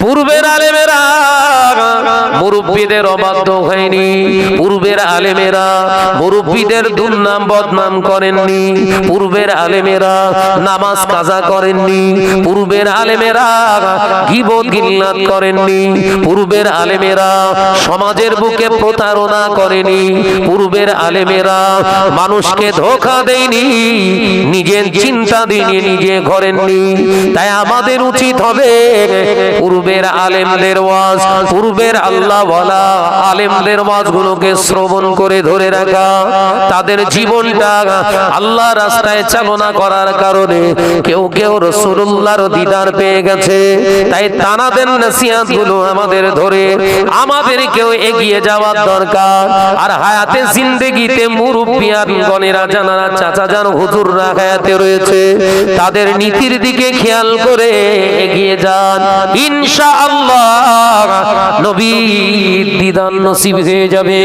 পূর্বের আলেমেরা মুরব্বীদের অবাধ্য হয়নি। পূর্বের আলেমেরা মুরব্বীদের দুর্নাম বদনাম করেননি। পূর্বের আলেমেরা নামাজ কাজা করেননি। পূর্বের আলেমেরা গিবত গিল্লাত করেননি। পূর্বের আলেমেরা সমাজের বুকে প্রতারণা করেনি। পূর্বের আলেমেরা মানুষকে ধোকা দেয়নি, নিজের চিন্তা দিয়ে নিজে ঘরেননি। তাই আমাদের উচিত হবে পূর্বের আলেমদের ওয়াজ, পূর্বের আল্লাহ বলা আলেমদের ওয়াজগুলোকে শ্রবণ করে ধরে রাখা। তাদের জীবনটা আল্লাহ রাস্তায় চালনা করার কারণে কেউ কেউ রসুল্লাহর দিদার পেয়ে গেছে। তাই তানাদের নসিহাতগুলো আমাদের ধরে। আমাদের কেউ এগিয়ে যাওয়ার দরকার। আর হায়াতে জিন্দেগিতে মুরব্বিয়ান গণেরা জানারা চাচা জান হুজুররা হায়াতে রয়েছে। তাদের নীতির দিকে খেয়াল করে এগিয়ে যান। ইনশাআল্লাহ নবী দিদান নসিব হয়ে যাবে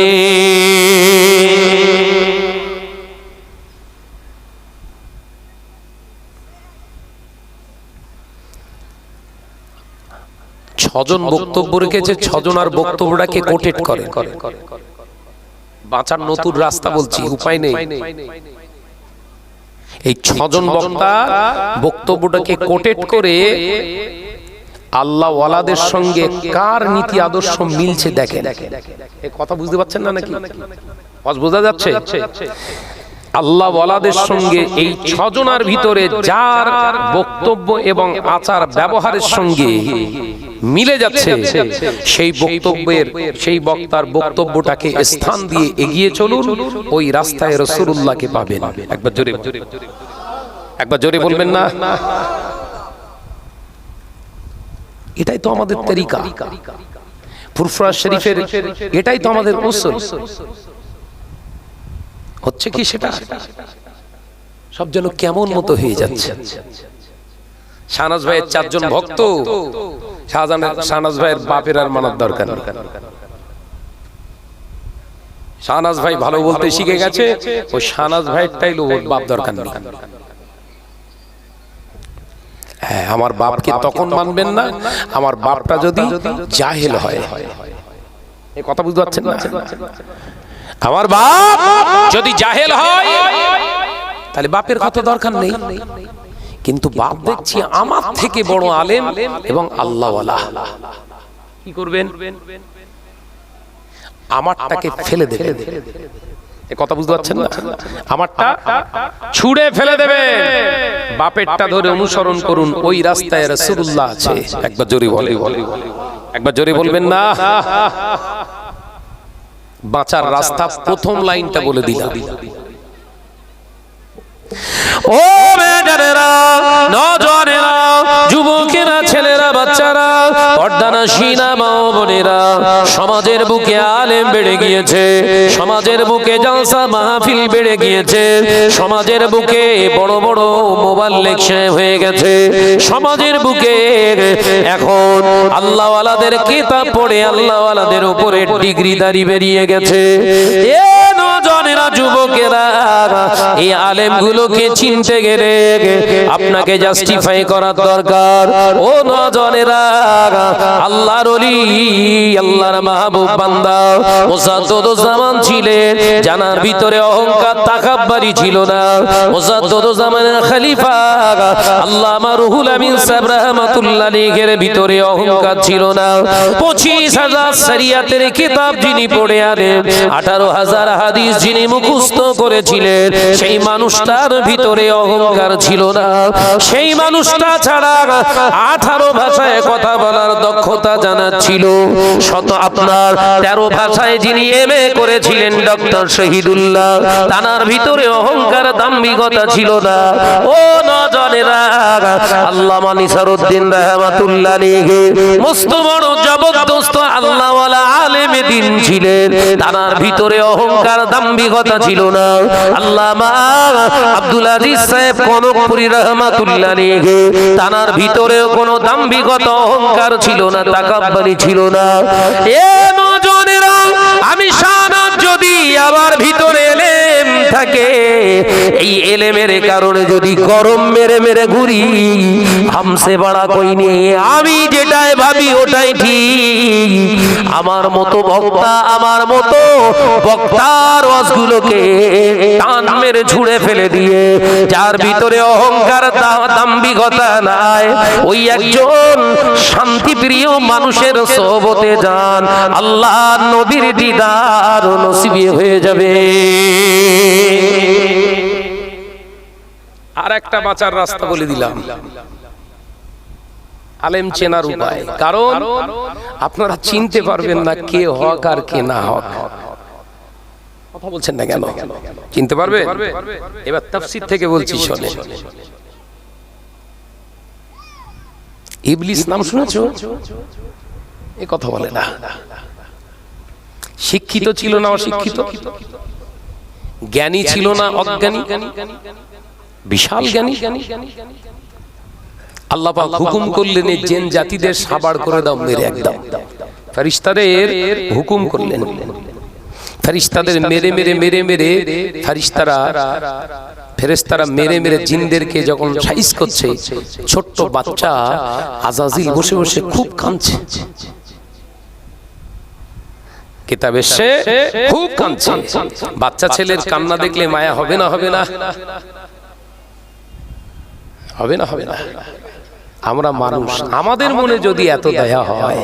ছজন বক্তব্য রেখেছে ছজন আর বক্তব্যটাকে কোটেট করে বাঁচার নতুন রাস্তা বলছি উপায় নেই এই ছজন বক্তা বক্তব্যটাকে কোটেট করে আল্লাহ ওয়ালাদের সঙ্গে কার নীতি আদর্শ মিলছে দেখে এই কথা বুঝতে পারছেন না নাকি? বোঝা যাচ্ছে? আল্লাহ ওয়ালাদের সঙ্গে এই ছজনার ভিতরে যার বক্তব্য এবং আচার ব্যবহারের সঙ্গে মিলে যাচ্ছে। সেই বক্তব্যের সেই বক্তার বক্তব্যটাকে স্থান দিয়ে এগিয়ে চলুন। ওই রাস্তায় রসুল্লাহকে পাবেন। একবার জোরে একবার জোরে বলবেন না। এটাই তো আমাদের তরিকা। ফুরফুরা শরীফের এটাই তো আমাদের উসুল। হচ্ছে কি সেটা? সব যেন কেমন মতো হয়ে যাচ্ছে। শাহনাজ ভাইয়ের চারজন ভক্ত। শাহনাজ ভাইয়ের বাপের আর মানার দরকার। শাহনাজ ভাই ভালো বলতে শিখে গেছে। ওই শাহনাজ ভাইয়েরটাই লোক বাপ দরকার নেই। হ্যাঁ আমার বাপকে তখন মানবেন না আমার বাপটা যদি জাহেল হয়। এই কথা বুঝতে পারছেন না? আমার বাপ যদি জাহেল হয় তাহলে বাপের কথা দরকার নেই। কিন্তু বাপ দেখছি আমার থেকে বড় আলেম এবং আল্লাহওয়ালা। কি করবেন? আমারটাকে ফেলে দেবে কথা বুঝতে পারছেন না? আমারটা ছুঁড়ে ফেলে দেবে। বাপেরটা ধরে অনুসরণ করুন ওই রাস্তায় রাসূলুল্লাহ আছে। একবার জোরে বলে একবার জোরে বলবেন না? বাঁচার রাস্তা প্রথম লাইনটা বলে দিলাম। ও যুবকেরা, ছেলেরা, বাচ্চারা সমাজের বুকে আলেম বেড়ে গিয়েছে, সমাজের বুকে মাহফিল বেড়ে গিয়েছে, সমাজের বুকে বড় বড় মোবাইল লেকচার হয়ে গেছে, সমাজের বুকে এখন আল্লাহওয়ালাদের কিতাব পড়ে, আল্লাহওয়ালাদের উপরে ডিগ্রি দাঁড়ি বেরিয়ে গেছে। এ যুবকেরা, এই আলেমগুলোকে চিনতে গেলে আপনাকে জাস্টিফাই করার দরকার। ও নজনেরা, আল্লাহর ওলি, আল্লাহর মাহবুব বান্দা। মোসাদ্দুজ্জামান ছিলেন জানার ভিতরে অহংকার, তাকাব্বারি ছিল না। মোসাদ্দুজ্জামানের খলিফা, আল্লামা রুহুল আমিন সাহেব রাহমাতুল্লাহ আলাইহির ভিতরে অহংকার ছিল না। 25000 শরিয়াতের কিতাব যিনি পড়ে আনেন 18000 হাদিস যিনি মুখস্থ করেছিলেন। সেই মানুষটার ভিতরে অহংকার ছিল না। সেই মানুষটা ছাড়া আঠারো ভাষায় কথা বলার দক্ষতা জানা ছিল। শত আপনার তেরো ভাষায় যিনি এম করেছিলেন ডক্টর শহীদুল্লাহ, তানার ভিতরে অহংকার দাম্ভিকতা ছিল না। ও নজনেরা আল্লাহ নিসারুদ্দিন রহমাতুল্লাহ মস্ত বড় জবরদস্ত আল্লাহওয়ালা আলেমে দিন ছিলেন। তানার ভিতরে অহংকার দাম্ভিকতা ছিল না। আল্লামা আব্দুল আজিজ সাহেব কনকপুরী রহমাতুল্লাহ নিয়ে তানার ভিতরেও কোনো দাম্ভিকতা, অহংকার ছিল না তাকাব্বানি ছিল না। এ নজনেরা শানাত যদি আবার ভিতরে এলেম থাকে, এই এলেমের কারণে যদি গরম মেরে মেরে ঘুরি, হামসে বাড়া কই নিয়ে? আমি ভাবি ওটাই ঠিক। আমার মতো বক্তা, আমার মতো বক্তার ওয়াজগুলোকে টান মেরে ঝুড়ে ফেলে দিয়ে, যার ভিতরে অহংকার দা- দাম্ভিকতা নাই। ওই একজন শান্তিপ্রিয় মানুষের সোবতে যান, আল্লাহ নবীর দিদার নসিবি হয়ে যাবে। আর একটা বাঁচার রাস্তা বলে দিলাম। আলেম চেনার উপায়। কারণ আপনারা চিনতে পারবেন না কে হক আর কে না হক। কথা বলছেন না কেন? চিনতে পারবে এবার তাফসির থেকে বলছি শোনে ইবলিস নাম শুনেছো? এ কথা বলে না। শিক্ষিত ছিল না অশিক্ষিত? জ্ঞানী ছিল না অজ্ঞানী? বিশাল জ্ঞানী? আল্লাহ পাক হুকুম করলেন এই জেন জাতিদের সাবার করে দাও মেরে একদম। ফেরিস্তাদের হুকুম করলেন। ফেরিস্তাদের মেরে মেরে মেরে মেরে ফেরিস্তারা ফেরেস্তারা মেরে মেরে জিনদেরকে যখন সাইজ করছে ছোট্ট বাচ্চা আজাজিল বসে বসে খুব কাঁদছে। কিতাব এসে খুব কাঁদছে। বাচ্চা ছেলের কান্না দেখলে মায়া হবে না হবে না? হবে না। হবে না আমরা মানুষ। আমাদের মনে যদি এত দয়া হয়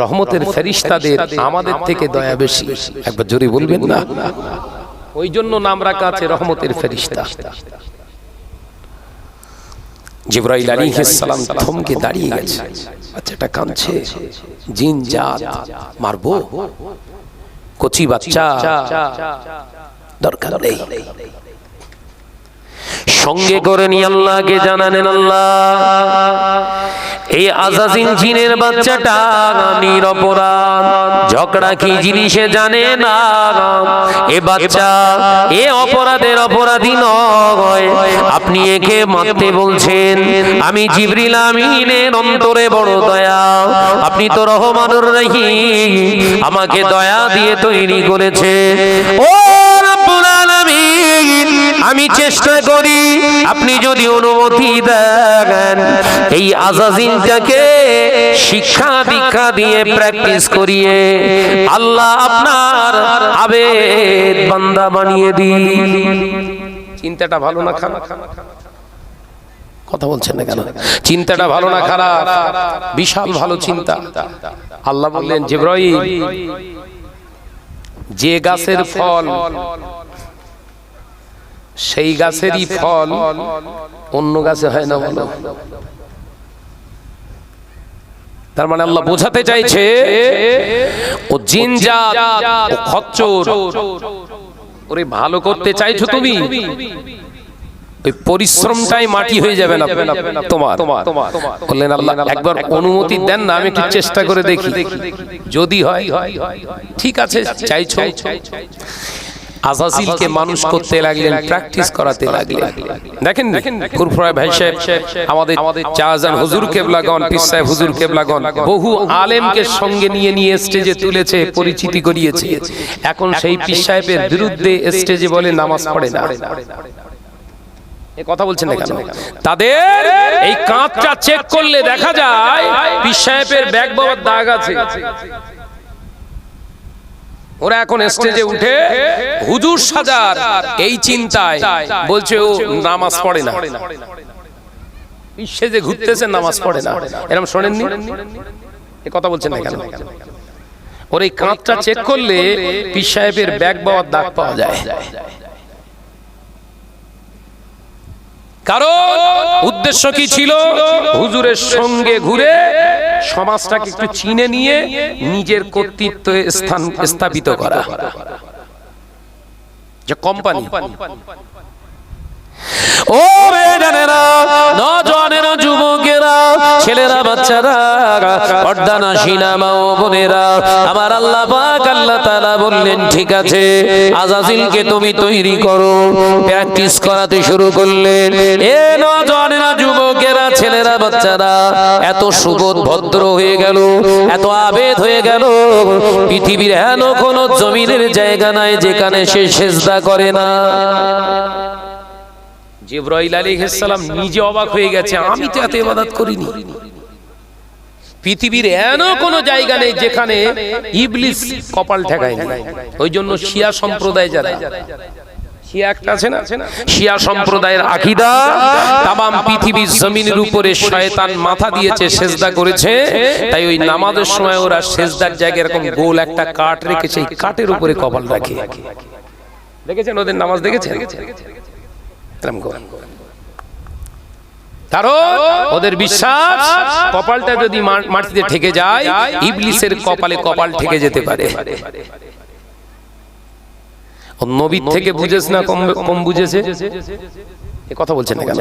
রহমতের ফেরিস্তাদের আমাদের থেকে দয়া বেশি। একবার জোরে বলবেন না? ওই জন্য নাম রাখা আছে রহমতের ফেরিস্তা। জিব্রাইল আলী ইসলাম থমকে দাঁড়িয়ে গেছে। বাচ্চাটা কাঁদছে। জিন জাত মারবো। কচি বাচ্চা। দরকার নেই। সঙ্গে করে নিয়ে আল্লাহকে জানালেন আল্লাহ। এই আজাজিন জিনের বাচ্চাটা নিরপরাধ ঝগড়া কি জিনিসে জানে না? এ বাচ্চা, এ অপরাধের অপরাধী নয়। আপনি একে মারতে বলছেন, আমি জিবরিল আমিনের অন্তরে বড় দয়া। আপনি তো রহমানুর রহিম, আমাকে দয়া দিয়ে তৈরি করেছে। ও আমি চেষ্টা করি আপনি যদি অনুমতি দেন এই আজাজিনটাকে শিক্ষা দীক্ষা দিয়ে প্র্যাকটিস করিয়ে আল্লাহ আপনার আবেদ বান্দা বানিয়ে দিন। চিন্তাটা ভালো না খারাপ? কথা বলছেন না কেন? চিন্তাটা ভালো না খারাপ? বিশাল ভালো চিন্তা। আল্লাহ বললেন জিব্রাইল যে গাছের ফল সেই গাছেরই ফল অন্য গাছে হয় না বলো তার মানে আল্লাহ বোঝাতে চাইছে ও জিনজাত ও খচ্চর। ওরে ভালো করতে চাইছো তুমি? ওই পরিশ্রমটাই মাটি হয়ে যাবে না তোমার। বললেন আল্লাহ একবার অনুমতি দেন না আমি একটু চেষ্টা করে দেখি। যদি হয় ঠিক আছে চাইছো। আজাজিলকে মানুষ করতে লাগলেন প্র্যাকটিস করাতে লাগলেন। দেখেন কুরফুরা ভাই সাহেব আমাদের চাজান হুজুর কেবলাগন পীর সাহেব হুজুর কেবলাগন বহু আলেমকে সঙ্গে নিয়ে নিয়ে স্টেজে তুলেছে পরিচিতি করিয়েছে। এখন সেই পীর সাহেবের বিরুদ্ধে স্টেজে বলে নামাজ পড়ে না। কথা বলছেন না কেন? তাদের এই কাঁচটা চেক করলে দেখা যায় পীর সাহেবের ব্যাগ বাবার দাগ আছে। ওরা এখন স্টেজে উঠে হুজুর সাজার এই চিন্তায় বলছে ও নামাজ পড়ে না। বিশ্বে যে ঘুরতেছে নামাজ পড়ে না। এরকম শোনেননি? এ কথা বলছেন না কেন? ওর এই কাঁধটা চেক করলে পীর সাহেবের ব্যাগ বাবার দাগ পাওয়া যায়। কারণ উদ্দেশ্য কি ছিল? হুজুরের সঙ্গে ঘুরে সমাজটাকে একটু চিনে নিয়ে নিজের কর্তৃত্ব স্থান স্থাপিত করা। যে কোম্পানি। ও বেজানেরা নজনেরা যুবকেরা, ছেলেরা, বাচ্চারা পর্দানা সিনামা ও বোনেরা, আমার আল্লাহ পাক আল্লাহ তাআলা বললেন, ঠিক আছে, আজাজিলকে তুমি তৈরি করো, প্র্যাকটিস করাতে শুরু করলেন। এ নজনেরা যুবকেরা, ছেলেরা, বাচ্চারা, এত সুবোধ ভদ্র হয়ে গেল, এত আবেদ হয়ে গেল, পৃথিবীর হেন কোনো জমিনের জায়গা নাই যেখানে সে সেজদা করে না। জিব্রাইল আলাইহিস সালাম নিজে অবাক হয়ে গেছে, আমি তো এত ইবাদত করিনি। পৃথিবীর এমন কোন জায়গা নেই যেখানে ইবলিস কপাল ঠেকায় না। ওই জন্য শিয়া সম্প্রদায় যারা শিয়া সম্প্রদায়ের আকিদা, তামাম পৃথিবীর জমিনের উপরে শয়তান মাথা দিয়েছে, সেজদা করেছে। তাই ওই নামাজের সময় ওরা সেজদার জায়গায় এরকম গোল একটা কাঠ রেখে সেই কাঠের উপরে কপাল রাখে। দেখেছেন ওদের নামাজ দেখেছেন। কারণ ওদের বিশ্বাস কপালটা যদি মাটিতে ঠেকে যায় ইবলিসের কপালে কপাল ঠেকে যেতে পারে। নবীর থেকে বুঝেছ না কম কম বুঝেছে? এ কথা বলছে না কেন?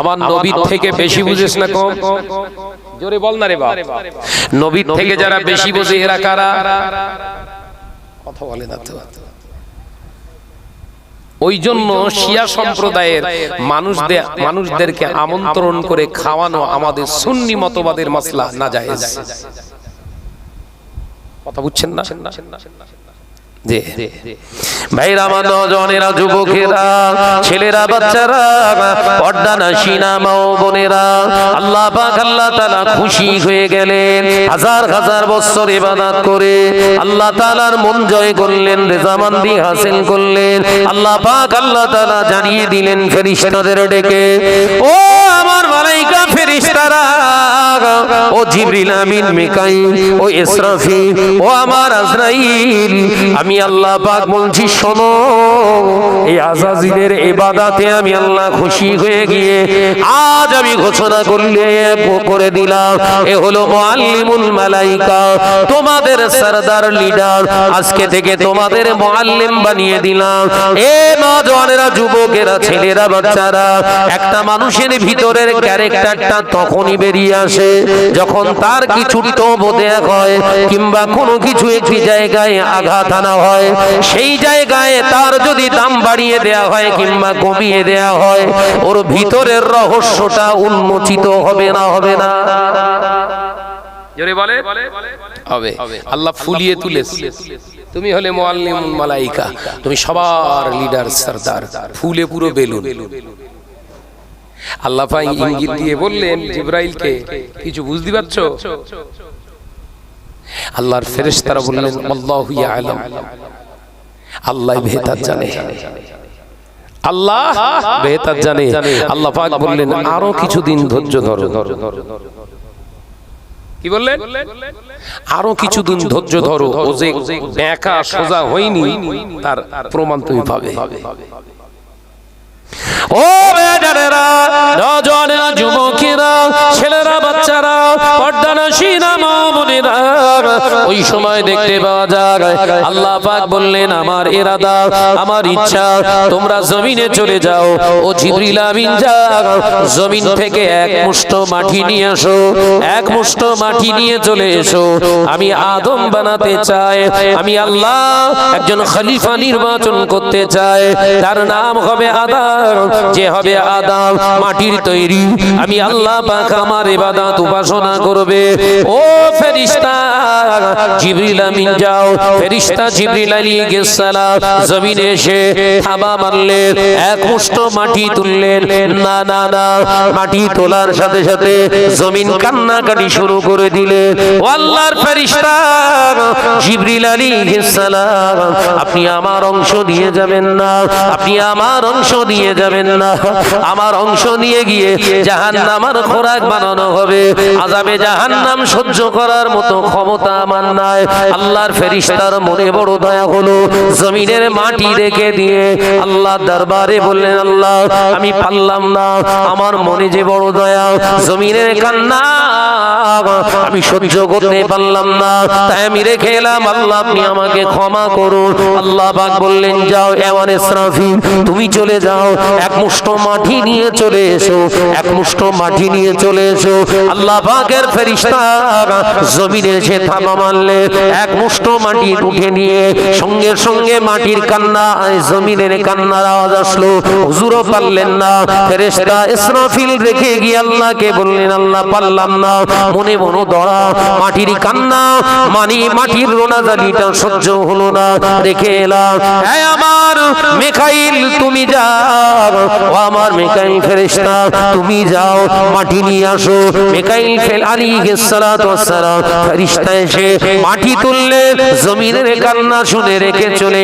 আমার নবীর থেকে বেশি বুঝেছ না কম? জোরে বল না রে বাপ। নবীর থেকে যারা বেশি বোঝে এরা কারা? কথা বলে না তো। ওই জন্য শিয়া সম্প্রদায়ের মানুষদের মানুষদেরকে আমন্ত্রণ করে খাওয়ানো আমাদের সুন্নি মতবাদের মাসলা না যায় কথা বুঝছেন না? ভাইরা আমার নজনেরা যুবকেরা, ছেলেরা, বাচ্চারা, পর্দা না মাও বোনেরা, আল্লাহ পাক, আল্লাহ তাআলা খুশি হয়ে গেলেন, হাজার হাজার বছর ইবাদত করে আল্লাহ তাআলার মন জয় করলেন, রেজামান্দি হাসিল করলেন, আল্লাহ পাক, আল্লাহ তাআলা জানিয়ে দিলেন, ফেরেশতাদের ডেকে, ও জিবরিল আমিন মিকাইল, ও ইসরাফিল, ও আমার আজরাইল, আমি আল্লাহ পাক বলছি, শোনো, এই আজাজিলের ইবাদাতে আমি আল্লাহ খুশি হয়ে গিয়ে আজ আমি ঘোষণা করলে, করে দিলাম। এ হলো মুআল্লিমুল মালাইকা, তোমাদের সরদার লিডার, আজকে থেকে তোমাদের মুআল্লিম বানিয়ে দিলাম। এ নজওয়ানেরা যুবকেরা, ছেলেরা, বাচ্চারা, একটা মানুষের ভিতরের ক্যারেক্টারটা তখনই বেরিয়ে আসে, যখন তার কিছু বোধে হয় কিংবা কোনো কিছু একটি জায়গায় আঘাত আনা হয় সেই জায়গায় তার যদি দাম বাড়িয়ে দেয়া হয় কিংবা কমিয়ে দেয়া হয় ওর ভিতরের রহস্যটা উন্মোচিত হবে না হবে না। জোরে বলে? হবে। আল্লাহ ফুলিয়ে তুলে তুমি হলে মুআল্লিমুল মালাইকা তুমি সবার লিডার সরদার। ফুলে পুরো বেলুন। আল্লাহ পাই ইঙ্গিত দিয়ে বললেন জিব্রাইলকে কিছু বুঝতে পারছ? আল্লাহর ফেরেশতারা বললেন আল্লাহু বেহতার জানে। আল্লাহ বেহতার জানে। আল্লাহ পাক বললেন আরও কিছুদিন ধৈর্য ধরো। কি বললেন? আরও কিছুদিন ধৈর্য ধরো। ও যে ব্যাকা সোজা হয়নি তার প্রমাণ তুমি পাবে। ও বেজারেরা নজনেরা যুবকেরা ছেলেরা বাচ্চারা পর্দানা সিনা মামুনেরা ওই সময় দেখতে পাওয়া যায়। আল্লাহ পাক বললেন, আমার ইরাদা, আমার ইচ্ছা, তোমরা জমিনে চলে যাও। ও জিবরিল আমিন যাও জমিন থেকে এক মুষ্ট মাটি নিয়ে আসো, এক মুষ্ট মাটি নিয়ে চলে এসো। আমি আদম বানাতে চাই, আমি আল্লাহ একজন খলিফা নির্বাচন করতে চাই। তার নাম হবে আদম, যে হবে আদম মাটির তৈরি। আমি আল্লাহ পাক আমার ইবাদত উপাসনা করবে। ও ফেরেশতা জিবরিল আমিন যাও ফেরেশতা জিবরিল আলাইহিস জমিনে এসে থাবা মারলেন, এক মাটি তুললেন। না না না, মাটি তোলার সাথে সাথে জমিন কান্নাকাটি শুরু করে জিবরিল আপনি আমার অংশ দিয়ে যাবেন না, আপনি আমার অংশ দিয়ে যাবেন না। আমার অংশ নিয়ে গিয়ে খোরাক বানানো হবে। আযাবে জাহান্নাম সহ্য করার মতো ক্ষমতা আমার নাই। আল্লাহর ফেরেশতার মনে বড় দয়া হলো। জমিনের মাটি রেখে দিয়ে আল্লাহ দরবারে বললেন, আল্লাহ, আমি পারলাম না। আমার মনে যে বড় দয়া, জমিনের কান্না, আমি সহ্য করতে পারলাম না। তাই আমি রেখে এলাম। আল্লাহ, আপনি আমাকে ক্ষমা আল্লাহ পাক বললেন, যাও তুমি চলে যাও। এক মুষ্ট মাটি নিয়ে চলে এসো। এক মুষ্ট মাটি নিয়ে চলে এসো। আল্লাহ পাকের ফেরেশতা জমিনে থাবা মারলে এক মুষ্ট মাটি উঠে নিয়ে সঙ্গে সঙ্গে মাটির কান্না, জমিনের কান্নার আওয়াজ আসলো। হুজুরও পারলেন না। ফেরেশতা ইসরাফিল রেখে গিয়ে আল্লাহকে বললেন, আল্লাহ, পারলাম না। মনে মনে দড়া, মাটির কান্না, মানি মাটির রোনাজালিটা সহ্য হলো না। রেখে এলাম। হ্যাঁ আমার মেকাইল তুমি যাও। আমার মেকাইল ফেরেশতা, তুমি যাও। মাটি নিয়ে আসো। মেকাইল ফেল আলী সালাতু ওয়াসসালাম এসে মাটি তুললে জমিনের কান্না শুনে রেখে চলে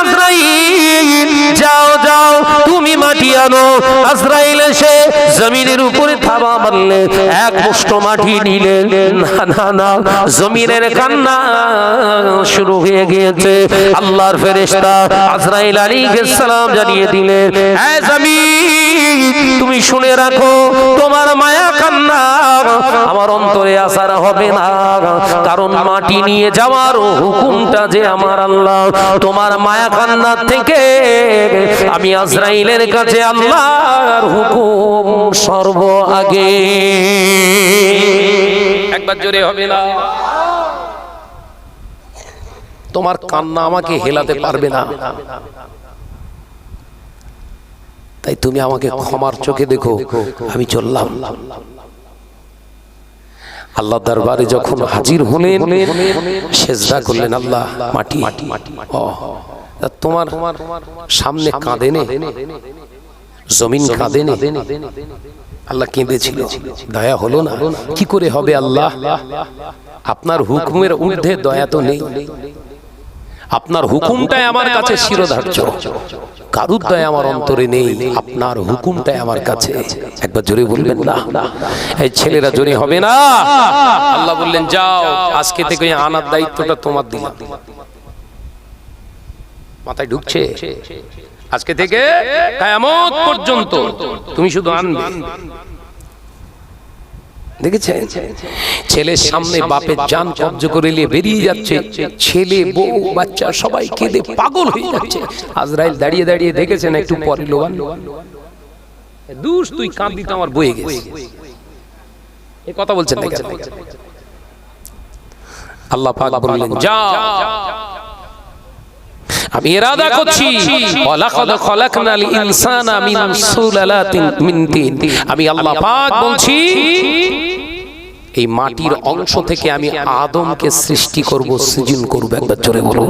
আজরাইল, যাও যাও, তুমি মাটি আনো। আজরাইল এসে জমিনের উপরে থাবা মারলে, এক মুষ্ট মাটি না না না, জমিনের কান্না শুরু হয়ে গিয়েছে। আল্লাহর ফেরেশতা আজরাইল আলাইহিস সালাম জানিয়ে দিলেন হ্যাঁ জমিন তুমি শুনে রাখো, তোমার মায়া কান্না আমার অন্তরে আসার হবে না। কারণ মাটি নিয়ে যাওয়ার হুকুমটা যে আমার আল্লাহ, তোমার মায়া কান্নার থেকে আমি আজরাইলের কাছে আল্লাহর হুকুম সর্ব আগে। একবার জোরে হবে না। তোমার কান্না আমাকে হেলাতে পারবে না। তাই তুমি আমাকে ক্ষমার চোখে দেখো আমি চললাম। আল্লাহ দরবারে যখন হাজির হলেন সেজদা করলেন আল্লাহ মাটি। তোমার সামনে কাঁদে নে। জমিন কাঁদে নে। আল্লাহ কেঁদেছিল। দয়া হলো না। কি করে হবে আল্লাহ? আপনার হুকুমের ঊর্ধ্বে দয়া তো নেই। আপনার হুকুমটাই আমার কাছে শিরোধার্য। কারুর দয়া আমার অন্তরে নেই আপনার হুকুমটাই আমার কাছে। একবার জোরে বলবেন না? এই ছেলেরা জোরে হবে না? আল্লাহ বললেন যাও আজকে থেকে আনার দায়িত্বটা তোমার দিলাম। মাথায় ঢুকছে? আজকে থেকে কায়ামত পর্যন্ত তুমি শুধু আনবে। দেখেছেন? ছেলের সামনে বাপের জান কব্জ করে নিয়ে বেরিয়ে যাচ্ছে। ছেলে বউ বাচ্চা সবাই কেঁদে পাগল হয়ে যাচ্ছে। আজরাইল দাঁড়িয়ে দাঁড়িয়ে দেখেছেন একটু পরে লোবান দুষ তুই কাঁদি তো আমার বয়ে গেছে এ কথা বলছেন আল্লাহ পাক বললেন যা আমি ইরাদা করছি। ওয়ালাকাদ খলাকনাল ইনসানা মিন সুলালাতিন মিন তিন। আমি আল্লাহ পাক বলছি এই মাটির অংশ থেকে আমি আদমকে সৃষ্টি করব সৃজন করব। একবার জোরে বলুন।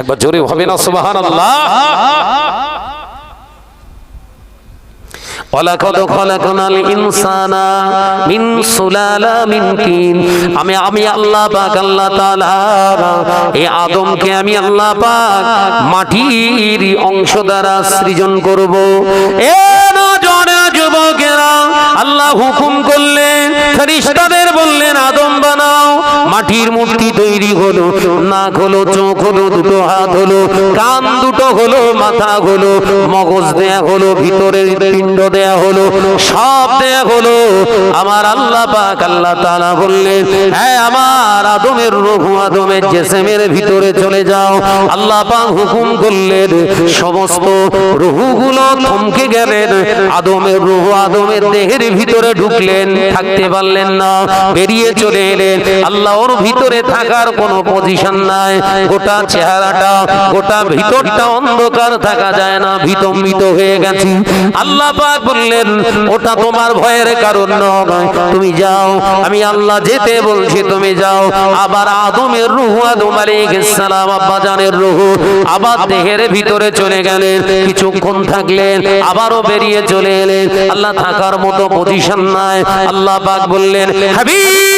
একবার জোরে হবে না সুবহানাল্লাহ। ইনসানা আমি আমি আল্লাহ আল্লাহ এই আদমকে আমি আল্লাহ মাটির অংশ দ্বারা সৃজন করব। যুবকেরা, আল্লাহ হুকুম করলেন বললেন, আদম বানাও মাটির মূর্তি তৈরি হলো, নাক হলো, চোখ হলো, দুটো হাত হলো, কান দুটো হলো, মাথা হলো, মগজ দেয়া হলো, ভিতরের পিণ্ড দেয়া হলো, সব দেয়া হলো। আমার আল্লাহ পাক আল্লাহ তাআলা বললেন হ্যাঁ আমার আদমের রঘু আদমের জেসেমের ভিতরে চলে যাও। আল্লাহ পাক হুকুম করলেন, সমস্ত রুহুগুলো থমকে গেলেন, আদমের রুহু, আদমের দেহের ভিতরে ঢুকলেন, থাকতে পারলেন না, বেরিয়ে চলে এলেন। আল্লাহ ওর ভিতরে থাকার কোনো পজিশন নাই। গোটা চেহারাটা গোটা ভিতরটা অন্ধকার থাকা যায় না। ভীতম্বিত হয়ে গেছি। আল্লাহ পাক বললেন ওটা তোমার ভয়ের কারণ নয়। তুমি যাও। আমি আল্লাহ যেতে বলছি তুমি যাও। আবার আদমের রুহু আদম আলাইহিস সালাম আব্বা জানের রুহু আবার দেহের ভিতরে চলে গেলেন। কিছুক্ষণ থাকলেন আবারও বেরিয়ে চলে এলেন। আল্লাহ থাকার মতো পজিশন নাই। আল্লাহ পাক বললেন হাবিব!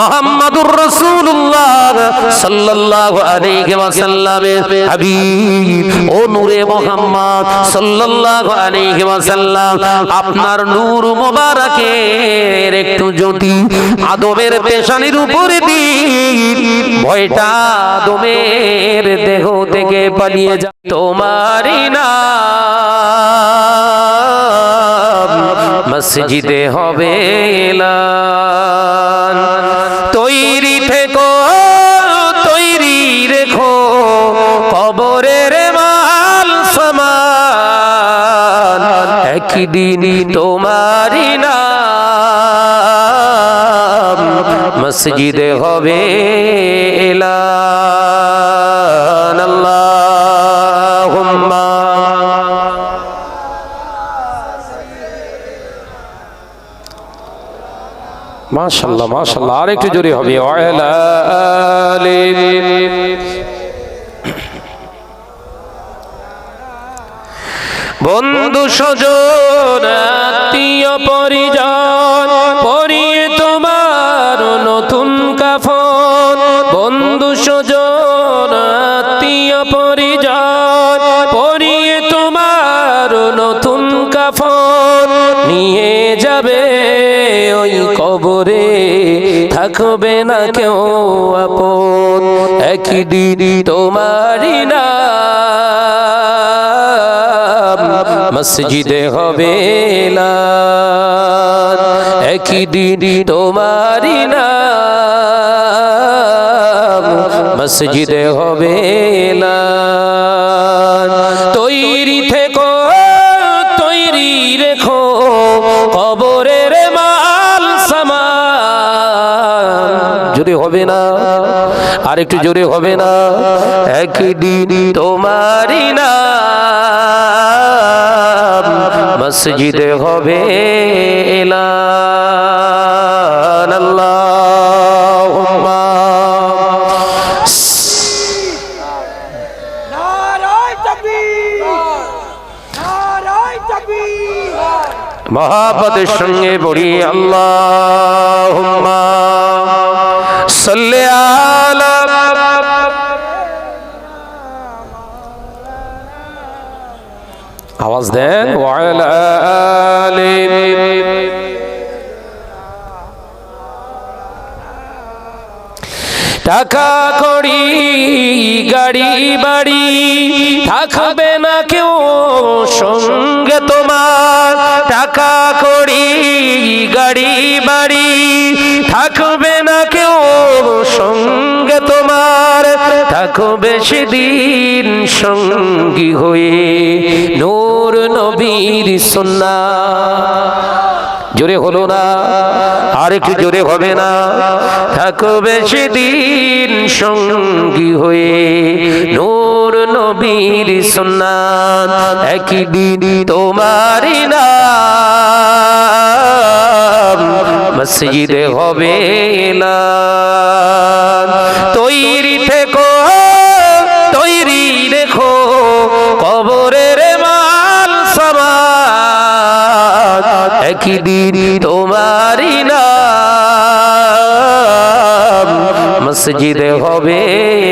মুহাম্মাদুর রাসূলুল্লাহ সাল্লাল্লাহু আলাইহি ওয়াসাল্লামের হাবিব। ও নূরে মুহাম্মদ সাল্লাল্লাহু আলাইহি ওয়াসাল্লাম, আপনার নূর মোবারকের একটু জ্যোতি আদমের পেশানির উপরে দিন। ভয়টা আদমের দেহ থেকে পালিয়ে যায়। তোমারই নাম মসজিদে হবে এলান। একদিন তোমারি নাম মসজিদে হবে এলান মাশাল্লাহ মাশাল্লাহ আর একটু জোরে হবে। ওয়ালা আলি বন্ধু সজন আত্মীয় পরিজন, পরিয়ে তোমার নতুন কাফন। বন্ধু সজন আত্মীয় পরিজন, পরিয়ে তোমার নতুন কাফন। নিয়ে যাবে ওই কবরে, থাকবে না কেউ আপন। একই দিদি তোমারি না মসজিদে হবে এলান। একদিন তোমারি না মসজিদে হবে। তৈরি থেকো, তৈরি রেখো, কবরের মাল সামান যদি হবে না আর একটু জোরে হবে না একদিন তোমারি না মসজিদে হবে মহাপদের সঙ্গে পড়ি আল্লাহুম্মা। সাল্লি আওয়াজ দেন টাকা কড়ি গাড়ি, বাড়ি, থাকবে না কেউ সঙ্গে তোমার। টাকা কড়ি গাড়ি, বাড়ি, থাকবে না কেউ সঙ্গে তোমার। থাকবে সেদিন সঙ্গী হয়ে। নূর নবীর সন্না। জোরে হলো না, আর একটু জোরে হবে না। থাকো বেশি দিন সঙ্গী হয়ে। নূর নবীর সন্ন্যান একই দিন তোমারি নাম। মসজিদে হবে এলান। একই দিন তোমারি নাম মসজিদে হবে এলান।